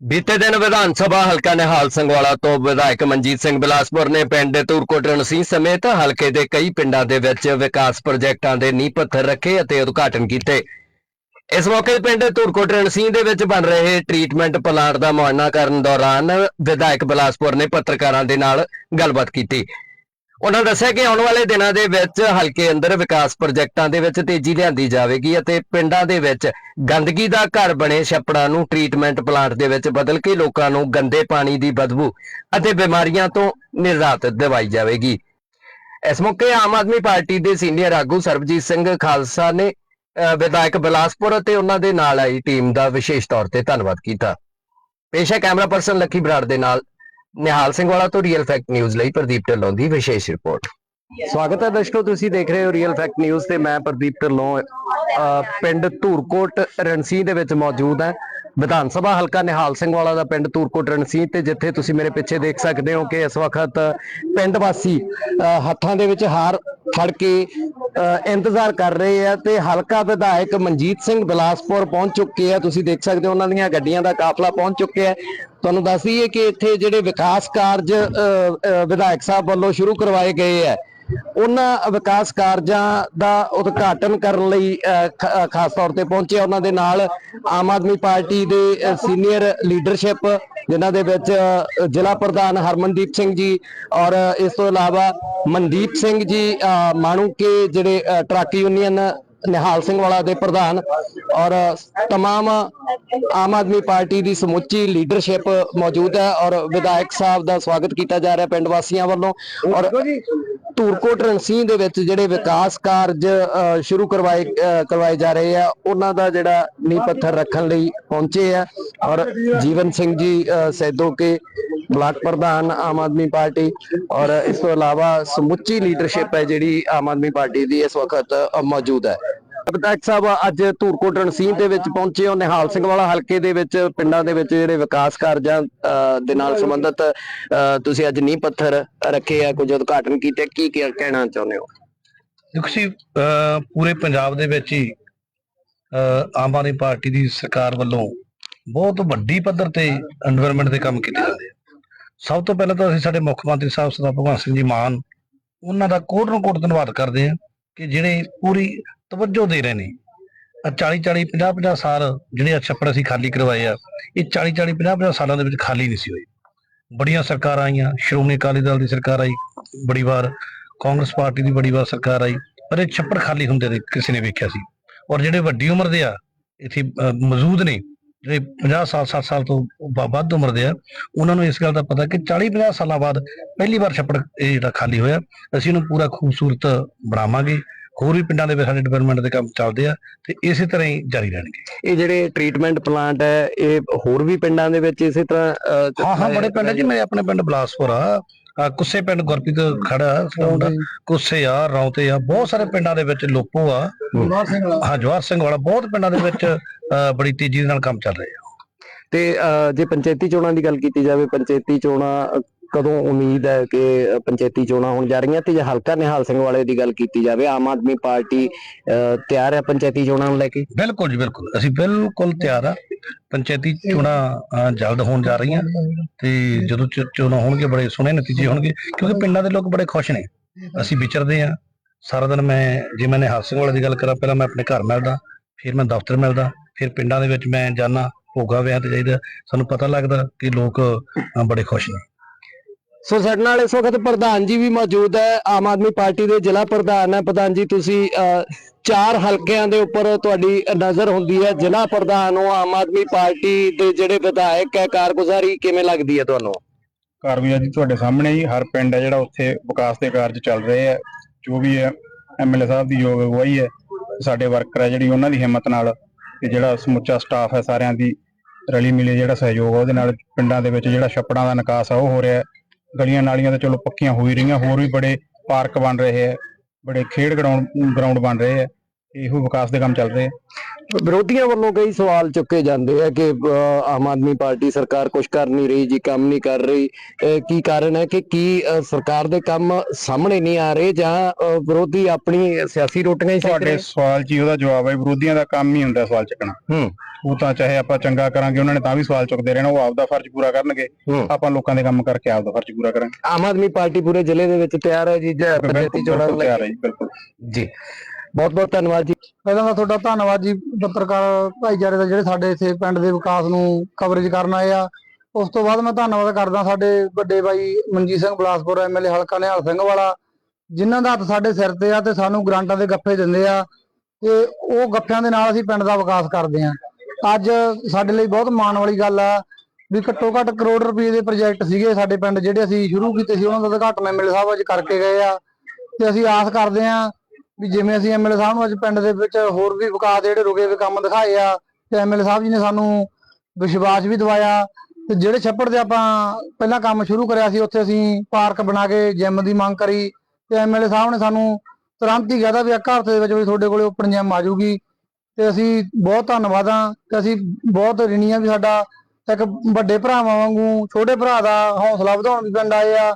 ਬੀਤੇ ਦਿਨ ਵਿਧਾਨ ਸਭਾ ਹਲਕਾ ਨਿਹਾਲ ਸਿੰਘਵਾਲਾ ਤੋਂ ਵਿਧਾਇਕ ਮਨਜੀਤ ਸਿੰਘ ਬਿਲਾਸਪੁਰ ਨੇ ਪਿੰਡ ਧੂਰਕੋਟ ਰਣਸੀ ਸਮੇਤ ਹਲਕੇ ਦੇ ਕਈ ਪਿੰਡਾਂ ਦੇ ਵਿੱਚ ਵਿਕਾਸ ਪ੍ਰੋਜੈਕਟਾਂ ਦੇ ਨੀਂਹ ਪੱਥਰ ਰੱਖੇ ਅਤੇ ਉਦਘਾਟਨ ਕੀਤੇ। ਇਸ ਮੌਕੇ ਪਿੰਡ ਧੂਰਕੋਟ ਰਣਸੀ ਦੇ ਵਿੱਚ ਬਣ ਰਹੇ ਟ੍ਰੀਟਮੈਂਟ ਪਲਾਂਟ ਦਾ ਮੁਆਇਨਾ ਕਰਨ ਦੌਰਾਨ ਵਿਧਾਇਕ ਬਿਲਾਸਪੁਰ ਨੇ ਪੱਤਰਕਾਰਾਂ ਦੇ ਨਾਲ ਗੱਲਬਾਤ ਕੀਤੀ। ਉਹਨਾਂ ਦੱਸਿਆ ਕਿ ਆਉਣ ਵਾਲੇ ਦਿਨਾਂ ਦੇ ਵਿੱਚ ਹਲਕੇ ਅੰਦਰ ਵਿਕਾਸ ਪ੍ਰੋਜੈਕਟਾਂ ਦੇ ਵਿੱਚ ਤੇਜ਼ੀ ਲਿਆਂਦੀ ਜਾਵੇਗੀ ਅਤੇ ਪਿੰਡਾਂ ਦੇ ਵਿੱਚ ਗੰਦਗੀ ਦਾ ਘਰ ਬਣੇ ਛੱਪੜਾਂ ਨੂੰ ਟ੍ਰੀਟਮੈਂਟ ਪਲਾਂਟ ਦੇ ਵਿੱਚ ਬਦਲ ਕੇ ਲੋਕਾਂ ਨੂੰ ਗੰਦੇ ਪਾਣੀ ਦੀ ਬਦਬੂ ਅਤੇ ਬਿਮਾਰੀਆਂ ਤੋਂ ਨਿਜਾਤ ਦਿਵਾਈ ਜਾਵੇਗੀ। ਇਸ ਮੌਕੇ ਆਮ ਆਦਮੀ ਪਾਰਟੀ ਦੇ ਸੀਨੀਅਰ ਆਗੂ ਸਰਬਜੀਤ ਸਿੰਘ ਖਾਲਸਾ ਨੇ ਅਹ, ਵਿਧਾਇਕ ਬਿਲਾਸਪੁਰ ਅਤੇ ਉਹਨਾਂ ਦੇ ਨਾਲ ਆਈ ਟੀਮ ਦਾ ਵਿਸ਼ੇਸ਼ ਤੌਰ ਤੇ ਧੰਨਵਾਦ ਕੀਤਾ। ਪੇਸ਼ ਹੈ ਕੈਮਰਾ ਪਰਸਨ ਲੱਕੀ ਬਰਾੜ ਦੇ ਨਾਲ। ਨਿਹਾਲ ਸਿੰਘ ਵਾਲਾ ਤੋਂ ਰੀਅਲ ਫੈਕਟ ਨਿਊਜ਼ ਲਈ ਪ੍ਰਦੀਪ ਢਿੱਲੋਂ ਦੀ ਵਿਸ਼ੇਸ਼ ਰਿਪੋਰਟ। ਸਵਾਗਤ ਹੈ ਦਰਸ਼ਕੋ ਤੁਸੀਂ ਦੇਖ ਰਹੇ ਹੋ ਰੀਅਲ ਫੈਕਟ ਨਿਊਜ਼ ਤੇ ਮੈਂ ਪ੍ਰਦੀਪ ਢਿੱਲੋਂ ਪਿੰਡ ਧੂਰਕੋਟ ਰਣਸੀ ਦੇ ਵਿੱਚ ਮੌਜੂਦ ਹਾਂ। ਵਿਧਾਨ ਸਭਾ ਹਲਕਾ ਨਿਹਾਲ ਸਿੰਘ ਵਾਲਾ ਦਾ ਪਿੰਡ ਧੂਰਕੋਟ ਰਣਸੀ ਤੇ ਜਿੱਥੇ ਤੁਸੀਂ ਮੇਰੇ ਪਿੱਛੇ ਦੇਖ ਸਕਦੇ ਹੋ ਕਿ ਇਸ ਵਕਤ ਪਿੰਡ ਵਾਸੀ ਹੱਥਾਂ ਦੇ ਵਿੱਚ ਹਾਰ ਫੜ ਕੇ ਇੰਤਜ਼ਾਰ ਕਰ ਰਹੇ ਆ ਤੇ ਹਲਕਾ ਵਿਧਾਇਕ ਮਨਜੀਤ ਸਿੰਘ ਬਿਲਾਸਪੁਰ ਪਹੁੰਚ ਚੁੱਕੇ ਆ। ਤੁਸੀਂ ਦੇਖ ਸਕਦੇ ਹੋ ਉਹਨਾਂ ਦੀਆਂ ਗੱਡੀਆਂ ਦਾ ਕਾਫਲਾ ਪਹੁੰਚ ਚੁੱਕਿਆ ਤੁਹਾਨੂੰ ਦੱਸ ਦਈਏ ਕਿ ਇੱਥੇ ਜਿਹੜੇ ਵਿਕਾਸ ਕਾਰਜ ਅਹ, ਵਿਧਾਇਕ ਸਾਹਿਬ ਵੱਲੋਂ ਸ਼ੁਰੂ ਕਰਵਾਏ ਗਏ ਆ। ਉਹਨਾਂ ਵਿਕਾਸ ਕਾਰਜਾਂ ਦਾ ਉਦਘਾਟਨ ਕਰਨ ਲਈ ਅਹ, ਖਾਸ ਤੌਰ ਤੇ ਪਹੁੰਚੇ ਉਹਨਾਂ ਦੇ ਨਾਲ ਆਮ ਆਦਮੀ ਪਾਰਟੀ ਦੇ ਸੀਨੀਅਰ ਲੀਡਰਸ਼ਿਪ ਜਿਨ੍ਹਾਂ ਦੇ ਵਿੱਚ ਜ਼ਿਲ੍ਹਾ ਪ੍ਰਧਾਨ ਹਰਮਨਦੀਪ ਸਿੰਘ ਜੀ ਔਰ ਇਸ ਤੋਂ ਇਲਾਵਾ ਮਨਦੀਪ ਸਿੰਘ ਜੀ ਅਹ, ਮਾਣੂਕੇ ਜਿਹੜੇ ਟਰੱਕ ਯੂਨੀਅਨ ਨਿਹਾਲ ਸਿੰਘ ਵਾਲਾ ਦੇ ਪ੍ਰਧਾਨ ਔਰ तमाम ਆਮ ਆਦਮੀ ਪਾਰਟੀ ਦੀ ਸਮੁੱਚੀ ਲੀਡਰਸ਼ਿਪ ਮੌਜੂਦ ਹੈ ਔਰ ਵਿਧਾਇਕ ਸਾਹਿਬ ਦਾ ਸਵਾਗਤ ਕੀਤਾ ਜਾ ਰਿਹਾ ਪਿੰਡ ਵਾਸੀਆਂ ਵੱਲੋਂ ਔਰ ਧੂਰਕੋਟ ਰਣਸੀਂਹ ਦੇ ਵਿੱਚ ਜਿਹੜੇ ਵਿਕਾਸ ਕਾਰਜ ਅਹ, ਸ਼ੁਰੂ ਕਰਵਾਏ ਅਹ, ਕਰਵਾਏ ਜਾ ਰਹੇ ਆ ਉਹਨਾਂ ਦਾ ਜਿਹੜਾ ਨੀਂਹ ਪੱਥਰ ਰੱਖਣ ਲਈ ਪਹੁੰਚੇ ਆ ਔਰ ਜੀਵਨ ਸਿੰਘ ਜੀ ਅਹ, ਸੈਦੋ ਕੇ ਬਲਾਕ ਪ੍ਰਧਾਨ ਆਮ ਆਦਮੀ ਪਾਰਟੀ ਔਰ ਇਸ ਤੋਂ ਇਲਾਵਾ ਸਮੁੱਚੀ ਲੀਡਰਸ਼ਿਪ ਹੈ ਜਿਹੜੀ ਆਮ ਆਦਮੀ ਪਾਰਟੀ ਦੀ ਇਸ ਵਕਤ ਅਹ, ਮੌਜੂਦ ਹੈ ਵਿਧਾਇਕ ਸਾਹਿਬ, ਅੱਜ ਧੂਰਕੋਟ ਰਣਸੀਨ ਦੇ ਵਿੱਚ ਪਹੁੰਚੇ ਹੋ, ਨਿਹਾਲ ਸਿੰਘ ਵਾਲਾ ਹਲਕੇ ਦੇ ਵਿੱਚ, ਪਿੰਡਾਂ ਦੇ ਵਿੱਚ ਜਿਹੜੇ ਵਿਕਾਸ ਕਾਰਜਾਂ ਦੇ ਨਾਲ ਸੰਬੰਧਿਤ ਤੁਸੀਂ ਅੱਜ ਨੀਂਹ ਪੱਥਰ ਰੱਖੇ ਆ, ਕੁਝ ਉਦਘਾਟਨ ਕੀਤੇ, ਕੀ ਕਹਿਣਾ ਚਾਹੁੰਦੇ ਹੋ? ਦੇਖੋ ਜੀ ਪੂਰੇ ਪੰਜਾਬ ਦੇ ਵਿੱਚ ਹੀ ਆਮ ਆਦਮੀ ਪਾਰਟੀ ਦੀ ਸਰਕਾਰ ਵੱਲੋਂ ਬਹੁਤ ਵੱਡੀ ਪੱਧਰ ਤੇ এনवायरमेंट ਦੇ ਕੰਮ ਕੀਤੇ ਜਾਂਦੇ ਆ। ਸਭ ਤੋਂ ਪਹਿਲਾਂ ਤਾਂ ਅਸੀਂ ਸਾਡੇ ਮੁੱਖ ਮੰਤਰੀ ਸਾਹਿਬ, ਸਰਦਾਰ ਭਗਵੰਤ ਸਿੰਘ ਜੀ ਮਾਨ, ਉਹਨਾਂ ਦਾ ਕੋਟ ਨੂੰ ਕੋਟ ਧੰਨਵਾਦ ਕਰਦੇ ਆ ਕਿ ਜਿਹੜੇ ਪੂਰੀ ਤਵੱਜੋ ਦੇ ਰਹੇ ਨੇ। 40 40 50 50 ਸਾਲ ਜਿਹੜੇ ਆ ਛੱਪੜ ਅਸੀਂ ਖਾਲੀ ਕਰਵਾਏ ਆ, ਇਹ 40 40 50 50 ਸਾਲਾਂ ਦੇ ਵਿੱਚ ਖਾਲੀ ਨਹੀਂ ਸੀ ਹੋਏ। ਬੜੀਆਂ ਸਰਕਾਰਾਂ ਆਈਆਂ, ਸ਼੍ਰੋਮਣੀ ਅਕਾਲੀ ਦਲ ਦੀ ਸਰਕਾਰ ਆਈ ਬੜੀ ਵਾਰ, ਕਾਂਗਰਸ ਪਾਰਟੀ ਦੀ ਬੜੀ ਵਾਰ ਸਰਕਾਰ ਆਈ, ਪਰ ਇਹ ਛੱਪੜ ਖਾਲੀ ਹੁੰਦੇ ਨੇ ਕਿਸੇ ਨੇ ਵੇਖਿਆ ਸੀ। ਔਰ ਜਿਹੜੇ ਵੱਡੀ ਉਮਰ ਦੇ ਆ, ਇੱਥੇ ਮੌਜੂਦ ਨੇ, ਜਿਹੜੇ 50 ਸਾਲ 60 ਸਾਲ ਤੋਂ ਵੱਧ ਉਮਰ ਦੇ ਆ, ਉਹਨਾਂ ਨੂੰ ਇਸ ਗੱਲ ਦਾ ਪਤਾ ਕਿ 40 50 ਸਾਲਾਂ ਬਾਅਦ ਪਹਿਲੀ ਵਾਰ ਛੱਪੜ ਇਹ ਜਿਹੜਾ ਖਾਲੀ ਹੋਇਆ, ਅਸੀਂ ਇਹਨੂੰ ਪੂਰਾ ਖੂਬਸੂਰਤ ਬਣਾਵਾਂਗੇ। ਹੋਰ ਵੀ ਪਿੰਡਾਂ ਦੇ ਵਿੱਚ ਸਾਡੇ ਡਿਵੈਲਪਮੈਂਟ ਦੇ ਕੰਮ ਚੱਲਦੇ ਆ ਤੇ ਇਸੇ ਤਰ੍ਹਾਂ ਹੀ ਜਾਰੀ ਰਹਿਣਗੇ। ਇਹ ਜਿਹੜੇ ਟ੍ਰੀਟਮੈਂਟ ਪਲਾਂਟ ਹੈ ਇਹ ਹੋਰ ਵੀ ਪਿੰਡਾਂ ਦੇ ਵਿੱਚ ਇਸੇ ਤਰ੍ਹਾਂ ਹਾਂ ਹਾਂ ਬੜੇ ਪਿੰਡ ਜੀ ਮੇਰੇ ਆਪਣੇ ਪਿੰਡ ਬਲਾਸਪੁਰ ਆ। ਕੁੱਸੇ ਪਿੰਡ ਗੁਰਪ੍ਰੀਤ ਖੜਾ ਸਟਾਉਂਡ ਕੁੱਸੇ ਆ ਰੌਂਤੇ ਆ ਬਹੁਤ ਸਾਰੇ ਪਿੰਡਾਂ ਦੇ ਵਿੱਚ ਲੋਪੋ ਆ। ਹਾਂ ਜਵਾਹਰ ਸਿੰਘ ਵਾਲਾ ਬਹੁਤ ਪਿੰਡਾਂ ਦੇ ਵਿੱਚ ਬੜੀ ਤੇਜ਼ੀ ਦੇ ਨਾਲ ਕੰਮ ਚੱਲ ਰਹੇ। ਆ ਤੇ ਜੇ ਪੰਚਾਇਤੀ ਚੋਣਾਂ ਦੀ ਗੱਲ ਕੀਤੀ ਜਾਵੇ ਪੰਚਾਇਤੀ ਚੋਣਾਂ ਕਦੋਂ ਉਮੀਦ ਹੈ ਕਿ ਪੰਚਾਇਤੀ ਚੋਣਾਂ ਹੋਣ ਜਾ ਰਹੀਆਂ ਤੇ ਜੇ ਹਲਕਾ ਨਿਹਾਲ ਸਿੰਘ ਵਾਲੇ ਦੀ ਗੱਲ ਕੀਤੀ ਜਾਵੇ, ਆਮ ਆਦਮੀ ਪਾਰਟੀ ਤਿਆਰ ਹੈ ਪੰਚਾਇਤੀ ਚੋਣਾਂ ਨੂੰ ਲੈ ਕੇ? ਬਿਲਕੁਲ ਜੀ, ਬਿਲਕੁਲ। ਅਸੀਂ ਬਿਲਕੁਲ ਤਿਆਰ ਆ। ਪੰਚਾਇਤੀ ਚੋਣਾਂ ਜਲਦ ਹੋਣ ਜਾ ਰਹੀਆਂ ਤੇ ਜਦੋਂ ਚੋਣਾਂ ਹੋਣਗੇ, ਬੜੇ ਸੋਹਣੇ ਨਤੀਜੇ ਹੋਣਗੇ, ਕਿਉਂਕਿ ਪਿੰਡਾਂ ਦੇ ਲੋਕ ਬੜੇ ਖੁਸ਼ ਨੇ। ਅਸੀਂ ਵਿਚਰਦੇ ਆ। ਸਾਰਾ ਦਿਨ ਮੈਂ, ਜੇ ਮੈਂ ਨਿਹਾਲ ਸਿੰਘ ਵਾਲੇ ਦੀ ਗੱਲ ਕਰਾਂ, ਪਹਿਲਾਂ ਮੈਂ ਆਪਣੇ ਘਰ ਮਿਲਦਾ, ਫਿਰ ਮੈਂ ਦਫ਼ਤਰ ਮਿਲਦਾ, ਫਿਰ ਪਿੰਡਾਂ ਦੇ ਵਿੱਚ ਮੈਂ ਜਾਣਾ ਭੋਗਾ ਵਿਆਹ ਤੇ ਜਾਈਦਾ। ਸਾਨੂੰ ਪਤਾ ਲੱਗਦਾ ਕਿ ਲੋਕ ਬੜੇ ਖੁਸ਼ ਨੇ। ਸੋ ਸਾਡੇ ਨਾਲ ਇਸ ਵਕਤ ਪ੍ਰਧਾਨ ਜੀ ਵੀ ਮੌਜੂਦ ਹੈ। ਆਮ ਆਦਮੀ ਪਾਰਟੀ ਦੇ ਜ਼ਿਲ੍ਹਾ ਪ੍ਰਧਾਨ ਹੈ। ਪ੍ਰਧਾਨ ਜੀ, ਤੁਸੀਂ ਚਾਰ ਹਲਕਿਆਂ ਦੇ ਉੱਪਰ ਤੁਹਾਡੀ ਨਜ਼ਰ ਹੁੰਦੀ ਹੈ। ਜ਼ਿਲ੍ਹਾ ਪ੍ਰਧਾਨ ਹੋ, ਆਮ ਆਦਮੀ ਪਾਰਟੀ ਦੇ ਜਿਹੜੇ ਵਿਧਾਇਕ ਹੈ, ਕਾਰਗੁਜ਼ਾਰੀ ਕਿਵੇਂ ਲੱਗਦੀ ਹੈ ਤੁਹਾਨੂੰ? ਘਰ ਵੀ ਤੁਹਾਡੇ ਸਾਹਮਣੇ ਹੀ ਹਰ ਪਿੰਡ ਹੈ ਜਿਹੜਾ ਉੱਥੇ ਵਿਕਾਸ ਦੇ ਕਾਰਜ ਚੱਲ ਰਹੇ ਹੈ। ਜੋ ਵੀ ਹੈ ਐਮਐਲਏ ਸਾਹਿਬ ਦੀ ਯੋਗ ਅਗਵਾਈ ਹੈ। ਸਾਡੇ ਵਰਕਰ ਹੈ ਜਿਹੜੀ ਉਹਨਾਂ ਦੀ ਹਿੰਮਤ ਨਾਲ ਤੇ ਜਿਹੜਾ ਸਮੁੱਚਾ ਸਟਾਫ ਹੈ ਸਾਰਿਆਂ ਦੀ ਰਲੀ ਮਿਲੀ ਜਿਹੜਾ ਸਹਿਯੋਗ ਆ ਉਹਦੇ ਨਾਲ ਪਿੰਡਾਂ ਦੇ ਵਿੱਚ ਜਿਹੜਾ ਛੱਪੜਾਂ ਦਾ ਨਿਕਾਸ ਆ ਉਹ ਹੋ ਰਿਹਾ ਹੈ। ਗਲੀਆਂ ਨਾਲੀਆਂ ਤਾਂ ਚਲੋ ਪੱਕੀਆਂ ਹੋ ਹੀ ਰਹੀਆਂ ਹੋਰ ਵੀ ਬੜੇ ਪਾਰਕ ਬਣ ਰਹੇ ਆ ਬੜੇ ਖੇਡ ਗਰਾਊਂਡ ਗਰਾਊਂਡ ਬਣ ਰਹੇ ਆ ਇਹੋ ਵਿਕਾਸ ਦੇ ਕੰਮ ਚੱਲ ਰਹੇ ਆ। ਵਿਰੋਧੀਆਂ ਵੱਲੋਂ ਕਈ ਸਵਾਲ ਚੁੱਕੇ ਜਾਂਦੇ ਆ ਕਿ ਆਮ ਆਦਮੀ ਪਾਰਟੀ ਸਰਕਾਰ ਕੁਝ ਕਰ ਨਹੀਂ ਰਹੀ ਜੀ ਕੰਮ ਨਹੀਂ ਕਰ ਰਹੀ। ਕੀ ਕਾਰਨ ਹੈ ਕਿ ਕੀ ਸਰਕਾਰ ਦੇ ਕੰਮ ਸਾਹਮਣੇ ਨਹੀਂ ਆ ਰਹੇ ਜਾਂ ਵਿਰੋਧੀ ਆਪਣੀ ਸਿਆਸੀ ਰੋਟੀਆਂ ਹੀ ਸੇਕ ਤੁਹਾਡੇ ਰਹੇ ਸਵਾਲ ਹੀ ਉਹਦਾ ਜਵਾਬ ਹੈ ਵਿਰੋਧੀਆਂ ਦਾ ਕੰਮ ਹੀ ਹੁੰਦਾ ਸਵਾਲ ਚੱਕਣਾ। ਹੂੰ। ਉਹ ਤਾਂ ਚਾਹੇ ਆਪਾਂ ਚੰਗਾ ਕਰਾਂਗੇ ਉਹਨਾਂ ਨੇ ਤਾਂ ਵੀ ਸਵਾਲ ਚੁੱਕਦੇ ਰਹਿਣਾ ਉਹ ਆਪਦਾ ਫਰਜ਼ ਪੂਰਾ ਕਰਨਗੇ। ਆਪਾਂ ਲੋਕਾਂ ਦੇ ਕੰਮ ਕਰਕੇ ਆਪਦਾ ਫਰਜ਼ ਪੂਰਾ ਕਰਾਂਗੇ। ਆਮ ਆਦਮੀ ਪਾਰਟੀ ਪੂਰੇ ਜ਼ਿਲ੍ਹੇ ਦੇ ਵਿੱਚ ਤਿਆਰ ਹੈ ਜੀ ਜਾਂ ਪੰਚਾਇਤੀ ਚੋਣਾਂ ਬਿਲਕੁਲ ਨੂੰ ਲੈ ਤਿਆਰ ਕੇ? ਹੈ ਜੀ ਬਿਲਕੁਲ। ਜੀ। ਬਹੁਤ ਬਹੁਤ ਧੰਨਵਾਦ ਜੀ। ਪਹਿਲਾਂ ਤਾਂ ਤੁਹਾਡਾ ਧੰਨਵਾਦ ਜੀ ਪੱਤਰਕਾਰ ਭਾਈਚਾਰੇ ਦਾ ਜਿਹੜੇ ਸਾਡੇ ਇੱਥੇ ਪਿੰਡ ਦੇ ਵਿਕਾਸ ਨੂੰ ਕਵਰੇਜ ਕਰਨ ਆਏ ਆ। ਉਸ ਤੋਂ ਬਾਅਦ ਮੈਂ ਧੰਨਵਾਦ ਕਰਦਾ ਸਾਡੇ ਵੱਡੇ ਬਾਈ ਮਨਜੀਤ ਸਿੰਘ ਬਲਾਸਪੁਰ ਐਮਐਲਏ ਹਲਕਾ ਨਿਹਾਲ ਸਿੰਘ ਵਾਲਾ ਜਿਨ੍ਹਾਂ ਦਾ ਹੱਥ ਸਾਡੇ ਸਿਰ ਤੇ ਆ ਤੇ ਸਾਨੂੰ ਗ੍ਰਾਂਟਾਂ ਦੇ ਗੱਫੇ ਦਿੰਦੇ ਆ। ਤੇ ਉਹ ਗੱਫਿਆਂ ਦੇ ਨਾਲ ਅਸੀਂ ਪਿੰਡ ਦਾ ਵਿਕਾਸ ਕਰਦੇ ਆ। ਅੱਜ ਸਾਡੇ ਲਈ ਬਹੁਤ ਮਾਣ ਵਾਲੀ ਗੱਲ ਆ ਵੀ ਘੱਟੋ ਘੱਟ ਕਰੋੜ ਰੁਪਏ ਦੇ ਪ੍ਰੋਜੈਕਟ ਸੀਗੇ ਸਾਡੇ ਪਿੰਡ, ਜਿਹੜੇ ਅਸੀਂ ਸ਼ੁਰੂ ਕੀਤੇ ਸੀ, ਉਹਨਾਂ ਦਾ ਉਦਘਾਟਨ ਐਮਐਲਏ ਸਾਹਿਬ ਅੱਜ ਕਰਕੇ ਗਏ ਆ। ਤੇ ਅਸੀਂ ਆਸ ਕਰਦੇ ਆ ਵੀ ਜਿਵੇਂ ਅਸੀਂ ਐਮਐਲਏ ਸਾਹਿਬ ਨੂੰ ਅੱਜ ਪਿੰਡ ਦੇ ਵਿੱਚ ਹੋਰ ਵੀ ਵਿਕਾਸ ਜਿਹੜੇ ਰੁਕੇ ਹੋਏ ਕੰਮ ਦਿਖਾਏ ਆ, ਤੇ ਐਮਐਲਏ ਸਾਹਿਬ ਜੀ ਨੇ ਸਾਨੂੰ ਵਿਸ਼ਵਾਸ ਵੀ ਦਿਵਾਇਆ। ਤੇ ਜਿਹੜੇ ਛੱਪੜ ਦੇ ਆਪਾਂ ਪਹਿਲਾਂ ਕੰਮ ਸ਼ੁਰੂ ਕਰਿਆ ਸੀ, ਉੱਥੇ ਅਸੀਂ ਪਾਰਕ ਬਣਾ ਕੇ ਜਿਮ ਦੀ ਮੰਗ ਕਰੀ। ਤੇ ਐਮਐਲਏ ਸਾਹਿਬ ਨੇ ਸਾਨੂੰ ਤੁਰੰਤ ਹੀ ਕਹਿਤਾ ਵੀ ਇੱਕ ਹਫ਼ਤੇ ਦੇ ਵਿੱਚ ਵੀ ਤੁਹਾਡੇ ਕੋਲੇ ਓਪਨ ਜਿਮ ਆ ਜਾਊਗੀ। ਤੇ ਅਸੀਂ ਬਹੁਤ ਧੰਨਵਾਦ ਆ ਤੇ ਅਸੀਂ ਬਹੁਤ ਰਿਣੀ ਆ ਵੀ ਸਾਡਾ ਇੱਕ ਵੱਡੇ ਭਰਾਵਾਂ ਵਾਂਗੂ ਛੋਟੇ ਭਰਾ ਦਾ ਹੌਸਲਾ ਵਧਾਉਣ ਵੀ ਪਿੰਡ ਆਏ ਆ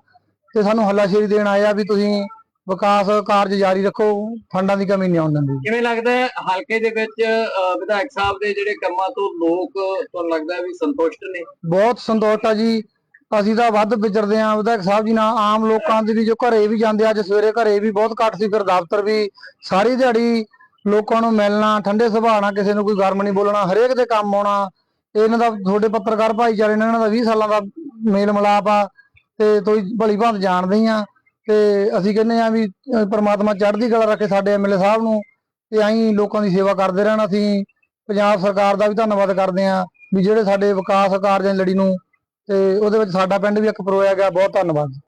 ਤੇ ਸਾਨੂੰ ਹੱਲਾਸ਼ੇਰੀ ਦੇਣ ਆਏ ਆ ਵੀ ਤੁਸੀਂ ਵਿਕਾਸ ਕਾਰਜ ਜਾਰੀ ਰੱਖੋ ਫੰਡਾਂ ਦੀ ਕਮੀ ਨਹੀਂ ਆਉਣ ਦਿੰਦੇ। ਕਿਵੇਂ ਲੱਗਦਾ ਹੈ ਹਲਕੇ ਦੇ ਵਿੱਚ ਵਿਧਾਇਕ ਸਾਹਿਬ ਦੇ ਜਿਹੜੇ ਕੰਮਾਂ ਤੋਂ ਲੋਕ ਤੁਹਾਨੂੰ ਲੱਗਦਾ ਹੈ ਵੀ ਸੰਤੁਸ਼ਟ ਨੇ? ਬਹੁਤ ਸੰਤੋਸ਼ ਆ ਜੀ। ਅਸੀਂ ਤਾਂ ਵੱਧ ਵਿਚਰਦੇ ਆਂ ਵਿਧਾਇਕ ਸਾਹਿਬ ਜੀ ਨਾਲ ਆਮ ਲੋਕਾਂ ਦੇ ਵੀ ਜੋ ਘਰੇ ਵੀ ਜਾਂਦੇ ਅੱਜ ਸਵੇਰੇ ਘਰੇ ਵੀ ਬਹੁਤ ਘੱਟ ਸੀ ਫਿਰ ਦਫ਼ਤਰ ਵੀ ਸਾਰੀ ਦਿਹਾੜੀ ਲੋਕਾਂ ਨੂੰ ਮਿਲਣਾ, ਠੰਡੇ ਸੁਭਾਅ ਨਾਲ ਕਿਸੇ ਨੂੰ ਕੋਈ ਗਰਮ ਨਹੀਂ ਬੋਲਣਾ, ਹਰੇਕ ਦੇ ਕੰਮ ਆਉਣਾ। ਇਹਨਾਂ ਦਾ, ਤੁਹਾਡੇ ਪੱਤਰਕਾਰ ਭਾਈਚਾਰੇ ਨੇ ਇਹਨਾਂ ਦਾ 20 ਸਾਲਾਂ ਦਾ ਮੇਲ ਮਿਲਾਪ ਆ ਤੇ ਤੁਸੀਂ ਭਲੀ ਭਾਂਤ ਜਾਣਦੇ ਹੀ ਆ। ਤੇ ਅਸੀਂ ਕਹਿੰਦੇ ਆ ਵੀ ਪ੍ਰਮਾਤਮਾ ਚੜ੍ਹਦੀ ਕਲਾ ਰੱਖੇ ਸਾਡੇ ਐਮਐਲਏ ਸਾਹਿਬ ਨੂੰ ਤੇ ਅਸੀਂ ਲੋਕਾਂ ਦੀ ਸੇਵਾ ਕਰਦੇ ਰਹਿਣਾ। ਅਸੀਂ ਪੰਜਾਬ ਸਰਕਾਰ ਦਾ ਵੀ ਧੰਨਵਾਦ ਕਰਦੇ ਆ ਵੀ ਜਿਹੜੇ ਸਾਡੇ ਵਿਕਾਸ ਕਾਰਜਾਂ ਦੀ ਲੜੀ ਨੂੰ ਤੇ ਉਹਦੇ ਵਿੱਚ ਸਾਡਾ ਪਿੰਡ ਵੀ ਇੱਕ ਪਰੋਇਆ ਗਿਆ। ਬਹੁਤ ਧੰਨਵਾਦ।